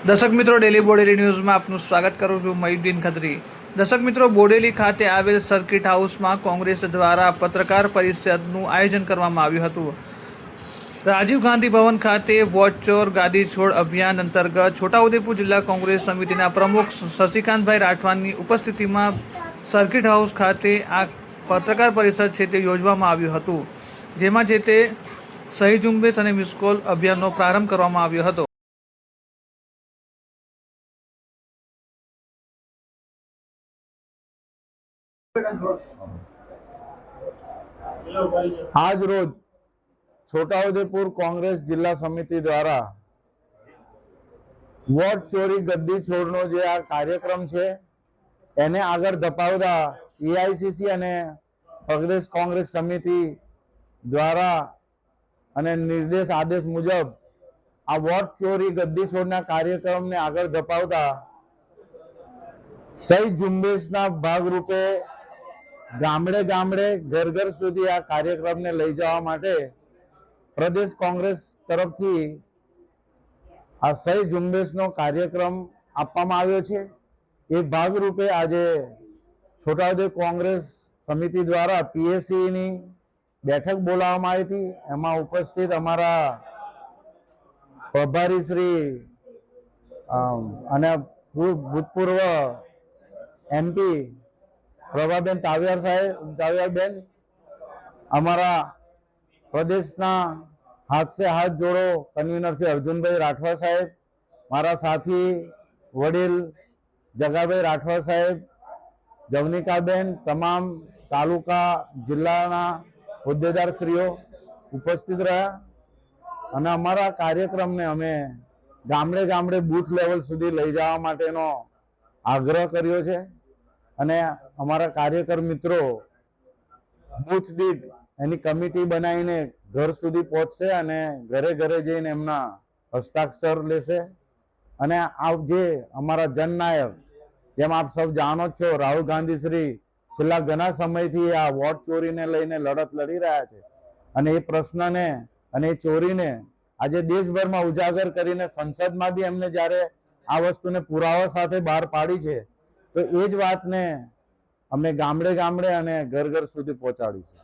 દર્શક મિત્રો ડેલી બોડેલી ન્યૂઝમાં આપનું સ્વાગત કરું છું મયુદ્દીન ખત્રી. દર્શક મિત્રો બોડેલી ખાતે આવેલ સર્કિટ હાઉસમાં કોંગ્રેસ દ્વારા પત્રકાર પરિષદનું આયોજન કરવામાં આવ્યું હતું. રાજીવ ગાંધી ભવન ખાતે વોચ ચોર ગાદી છોડ અભિયાન અંતર્ગત છોટાઉદેપુર જિલ્લા કોંગ્રેસ સમિતિના પ્રમુખ શશિકાંતભાઈ રાઠવાની ઉપસ્થિતિમાં સર્કિટ હાઉસ ખાતે આ પત્રકાર પરિષદ છે તે યોજવામાં આવ્યું હતું, જેમાં જે તે સહી ઝુંબેશ અને મિસકોલ અભિયાનનો પ્રારંભ કરવામાં આવ્યો હતો. આજ રોજ છોટાઉદેપુર કોંગ્રેસ જિલ્લા સમિતિ દ્વારા વોટ ચોરી ગદ્દી છોડનો જે આ કાર્યક્રમ છે, એને આગળ ધપાવતા એઆઈસીસી અને પ્રદેશ કોંગ્રેસ સમિતિ દ્વારા અને નિર્દેશ આદેશ મુજબ આ વોટ ચોરી ગદ્દી છોડના કાર્યક્રમને આગળ ધપાવતા સહી ઝુંબેશના ભાગરૂપે ગામડે ગામડે ઘર ઘર સુધી આ કાર્યક્રમને લઈ જવા માટે પ્રદેશ કોંગ્રેસ તરફથી આ સહી ઝુંબેશનો કાર્યક્રમ આપવામાં આવ્યો છે. એ ભાગરૂપે આજે છોટાઉદેપુર કોંગ્રેસ સમિતિ દ્વારા પીએસસીની બેઠક બોલાવવામાં આવી હતી. એમાં ઉપસ્થિત અમારા પ્રભારી શ્રી અને ભૂતપૂર્વ એમપી પ્રભાબેન તાવિયાર સાહેબ, તાવિયારબેન, અમારા પ્રદેશના હાથ હાથ જોડો કન્વીનર શ્રી અર્જુનભાઈ રાઠવા સાહેબ, મારા સાથી વડીલ જગાભાઈ રાઠવા સાહેબ, જવનિકાબેન, તમામ તાલુકા જિલ્લાના હોદ્દેદારશ્રીઓ ઉપસ્થિત રહ્યા અને અમારા કાર્યક્રમને અમે ગામડે ગામડે બૂથ લેવલ સુધી લઈ જવા માટેનો આગ્રહ કર્યો છે. અને અમારા કાર્યકર મિત્રો બુથ દીઠ એની કમિટી બનાવીને ઘર સુધી પહોંચશે અને ઘરે ઘરે જઈને એમના હસ્તાક્ષર લેશે. અને આ જે અમારા જનનાયક જેમ આપ સૌ જાણો છો, રાહુલ ગાંધી શ્રી છેલ્લા ઘણા સમયથી આ વોટ ચોરીને લઈને લડત લડી રહ્યા છે. અને એ પ્રશ્નને અને એ ચોરીને આજે દેશભરમાં ઉજાગર કરીને સંસદમાં બી એમને જ્યારે આ વસ્તુને પુરાવા સાથે બહાર પાડી છે તો એ જ વાતને અમે ગામડે ગામડે અને ઘર ઘર સુધી પહોંચાડી છે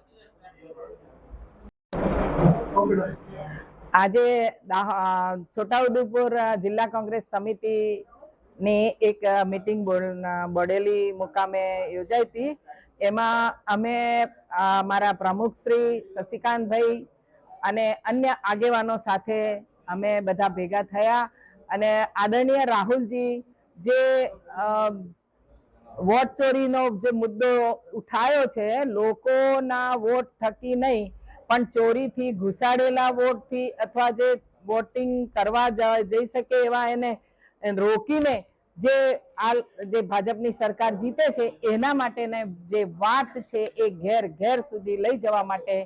આજે છોટાઉદેપુર જિલ્લા કોંગ્રેસ સમિતિ ની એક મિટિંગ મીટિંગ બોડ- બોડેલી મુકામે યોજાઈ હતી. એમાં અમે મારા પ્રમુખ શ્રી શશિકાંતભાઈ અને અન્ય આગેવાનો સાથે અમે બધા ભેગા થયા અને આદરણીય રાહુલજી જે વોટ ચોરીનો જે મુદ્દો ઉઠાયો છે, લોકોના વોટ થકી નહીં, પણ ચોરીથી ઘુસાડેલા વોટથી અથવા જે વોટિંગ કરવા જઈ શકે એવા એને રોકીને જે આ જે ભાજપની સરકાર જીતે છે, એના માટેને જે વાત છે એ ઘેર ઘેર સુધી લઈ જવા માટે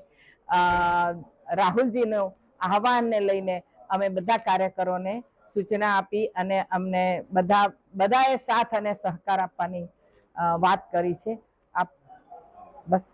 રાહુલજીનું આહવાનને લઈને અમે બધા કાર્યકરોને સૂચના આપી અને અમને બધા બધાએ સાથ અને સહકાર આપવાની વાત કરી છે. આપ બસ.